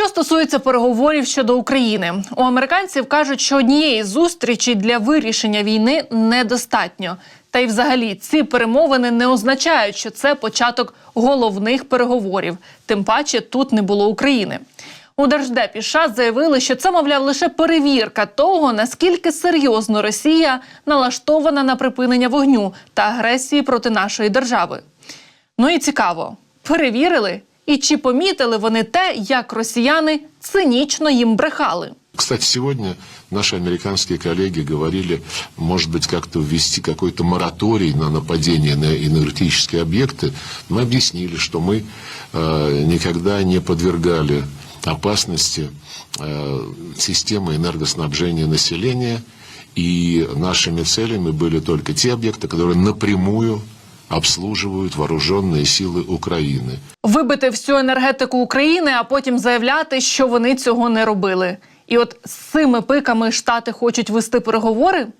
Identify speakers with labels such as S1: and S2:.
S1: Що стосується переговорів щодо України, у американців кажуть, що однієї зустрічі для вирішення війни недостатньо. Та й взагалі ці перемовини не означають, що це початок головних переговорів. Тим паче тут не було України. У держдепі США заявили, що це, мовляв, лише перевірка того, наскільки серйозно Росія налаштована на припинення вогню та агресії проти нашої держави. Ну і цікаво, перевірили і чи помітили вони те, як росіяни цинічно їм брехали.
S2: Кстати, сегодня наши американские коллеги говорили, может быть, как-то ввести какой-то мораторий на нападение на энергетические объекты. Мы объяснили, что мы э, никогда не подвергали опасности э, системы энергоснабжения населения, и нашими целями были только те объекты, которые напрямую обслуживают вооруженные силы Украины.
S1: Вибити всю енергетику України, а потім заявляти, що вони цього не робили. І от з цими пиками штати хочуть вести переговори.